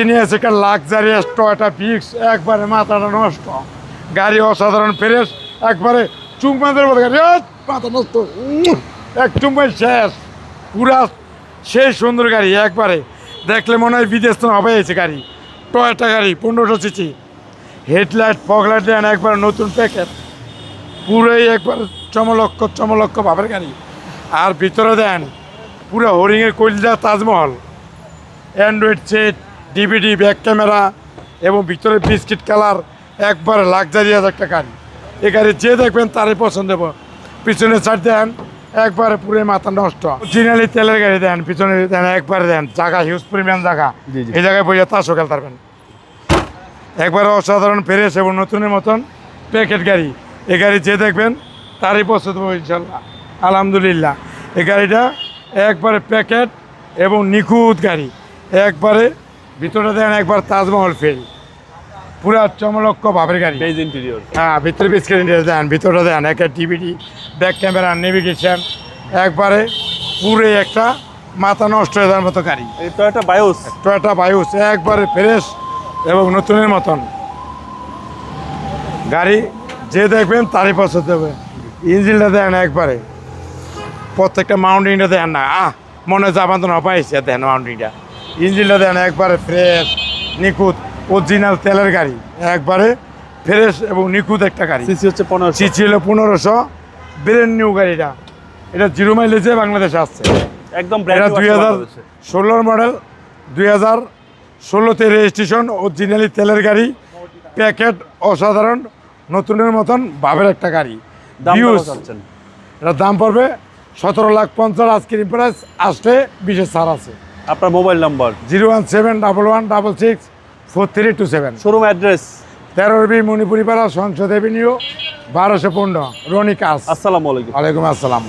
আজকে নিয়ে এসে একটা লাক্সারিয়াস টয়টা পিক্স একবারে মাথাটা নষ্ট। গাড়ি অসাধারণ ফ্রেশ, একবারে চুম্বাদের মতো গাড়ি। মাথা নষ্ট। এক চুম্বাই শেষ। পুরা সেই সুন্দর গাড়ি, একবারে। দেখলে মনে হয় বিদেশ তো হবে গাড়ি। টয়টা গাড়ি, পনেরোশো সিসি হেডলাইট ফগলাইট দেন, একবার নতুন প্যাকেট পুরোই একবার চমলক্ষ চমলক্ষ ভাবের গাড়ি। আর ভিতরে দেন, পুরো হরিংয়ের কলিজা Taj Mahal. Android set DVD back camera এবং ভিতরে বিস্কিট কালার একবার লাক্সারিয়াস একটা গাড়ি। এ গাড়ি যে দেখবেন তারই পছন্দ হবে। পিছনে সাইড দেন একবারে পুরো মাথা নষ্ট। জিনালি তেলের গাড়ি দেন পিছনে দেন একবারে দেন। জায়গা হিউজ পরিমাণ জায়গা। এই জায়গায় বইয়া তাসও খেলতে পারবেন একবারে অসাধারণ ফ্রেশ এবং নতুনের মতন প্যাকেট গাড়ি। এ গাড়ি যে দেখবেন তারই পছন্দ হবে ইনশাল্লাহ। আলহামদুলিল্লাহ। এই গাড়িটা একবারে প্যাকেট এবং নিখুঁত গাড়ি। একবারে ভিতরে দেন একবার তাজমহল ফেল পুরা চমলক্ষ ভাবের গাড়ি। বেজ ইন্টেরিয়র হ্যাঁ ভিতরে বিস্কিট দেন ভিতরে দেন একটা টিভিটি ব্যাক ক্যামেরা নেভিগেশন একবারে পুরে একটা মাথা নষ্ট হয়ে যাওয়ার মতো গাড়ি। টয়োটা বায়োস টয়টা বায়ুস একবারে ফ্রেশ এবং নতুনের মতন। গাড়ি যে দেখবেন তারই পছন্দ হবে। ইঞ্জিনটা দেন একবারে। প্রত্যেকটা মাউন্টিংটা দেন না। আহ মনে হয় জাপান তো না পাইছে দেন মাউন্টিংটা ইঞ্জিনটা দেন একবারে ফ্রেশ নিখুঁত অরিজিনাল তেলের গাড়ি। একবারে ফ্রেশ এবং নিখুঁত একটা গাড়ি। সিসি হচ্ছে পনেরো সিসি হলো পনেরোশো। ব্রেন নিউ গাড়িটা। এটা জিরো মাইলেজে বাংলাদেশে আসছে। একদম এটা দুই হাজার ষোলোর মডেল দুই হাজার ষোলোতে রেজিস্ট্রেশন অরিজিনালি তেলের গাড়ি। প্যাকেট অসাধারণ নতুনের মতন ভাবের একটা গাড়ি। এটার দাম পড়বে সতেরো লাখ পঞ্চাশ আজকের প্রাইস আসলে বিশেষ ছাড় আছে। আপনার mobile number? Zero one seven double one double six four three two seven. Showroom address? তেরো বি মণিপুরি পাড়া সংসদ এভিনিউ বারোশো পনেরো রনি কাস আসসালামু আলাইকুম। আলাইকুম আসসালাম।